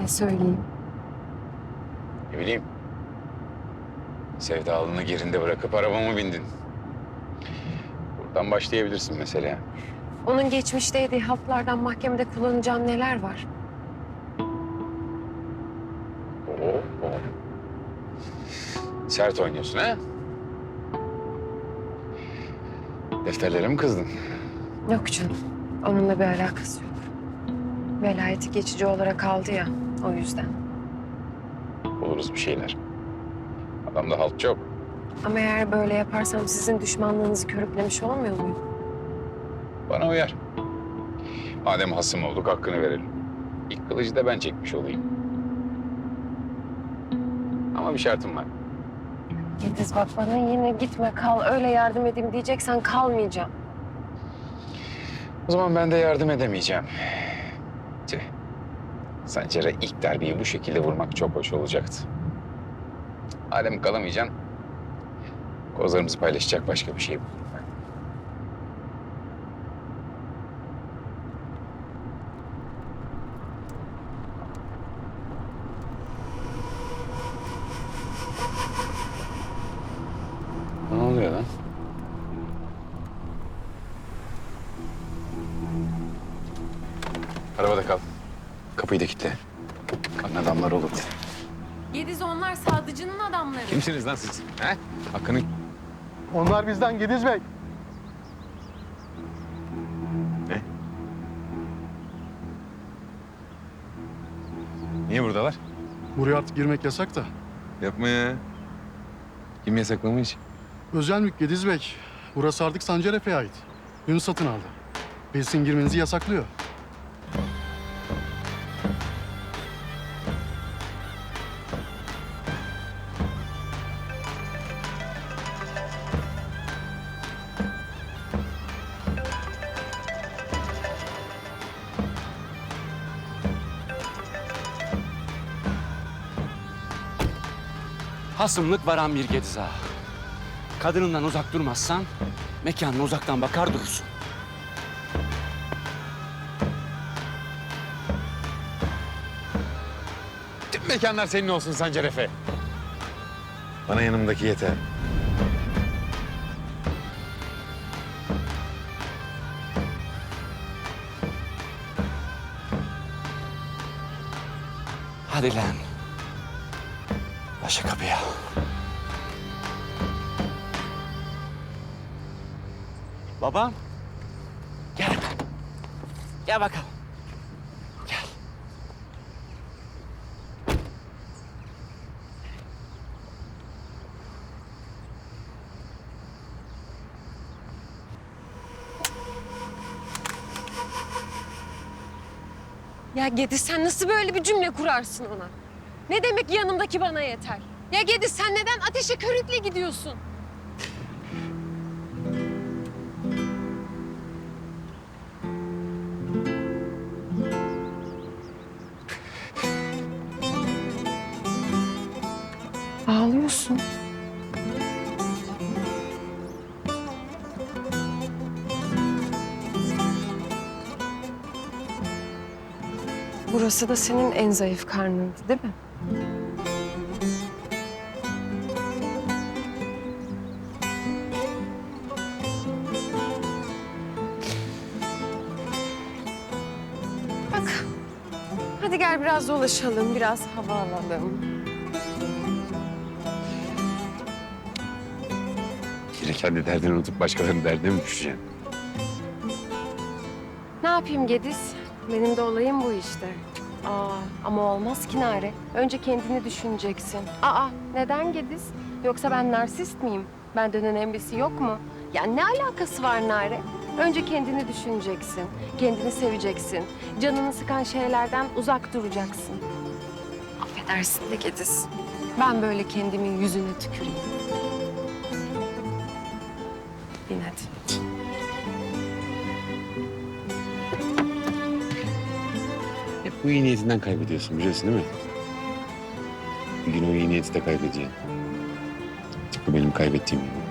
Ne söyleyeyim? Ne bileyim. Sevdalını gerinde bırakıp arabama bindin. Buradan başlayabilirsin mesela. Onun geçmişte yediği haplardan mahkemede kullanacağım neler var? Oo, oo. Sert oynuyorsun ha? Defterlere mi kızdın? Yok canım. Onunla bir alakası yok. Velayeti geçici olarak aldı ya. O yüzden. Buluruz bir şeyler. Adamda halt çok. Ama eğer böyle yaparsam sizin düşmanlığınızı körüklemiş olmuyor muyum? Bana uyar. Madem hasım olduk hakkını verelim. İlk kılıcı da ben çekmiş olayım. Ama bir şartım var. Yediz bak bana yine gitme kal öyle yardım edeyim diyeceksen kalmayacağım. O zaman ben de yardım edemeyeceğim. Tüh. Sancar'a ilk darbeyi bu şekilde vurmak çok hoş olacaktı. Madem kalamayacaksın, kozlarımızı paylaşacak başka bir şey ben. Ne oluyor lan? Kapıyı da kilitle. Kan adamlar olur. Yediz onlar sadıcının adamları. Kimsiniz lan siz? He? Hakkını... Onlar bizden Gediz Bey. Ne? Niye buradalar? Buraya artık girmek yasak da. Yapma ya. Kim yasaklamış? Özel mülk Gediz Bey. Burası artık Sancar Efe'ye ait. Dün satın aldı. Bilsin girmenizi yasaklıyor. Hasımlık varan bir Gediz ağa. Kadınından uzak durmazsan mekanına uzaktan bakar durursun. Tüm mekanlar senin olsun Sancar Efe. Bana yanımdaki yeter. Hadi lan. Başı kapıya. Babam. Gel. Gel bakalım. Gel. Ya Gediz sen nasıl böyle bir cümle kurarsın ona? Ne demek yanımdaki bana yeter? Ya Gediz sen neden ateşe körükle gidiyorsun? Ağlıyorsun. Burası da senin en zayıf karnındı değil mi? Bak. Hadi gel biraz dolaşalım, biraz hava alalım. Yine kendi derdini unutup başkalarının derdine mi düşeceksin? Ne yapayım Gediz? Benim de olayım bu işte. Aa, ama olmaz ki Nare. Önce kendini düşüneceksin. Aa, neden Gediz? Yoksa ben narsist miyim? Benden önemlisi yok mu? Ya ne alakası var Nare? Önce kendini düşüneceksin. Kendini seveceksin. Canını sıkan şeylerden uzak duracaksın. Affedersin de Gediz. Ben böyle kendimin yüzüne tüküreyim. Bin hadi. Bu iyi niyetinden kaybediyorsun biliyorsun değil mi? Bir gün o iyi niyeti de kaybedeceksin. Tıpkı benim kaybettiğim gibi.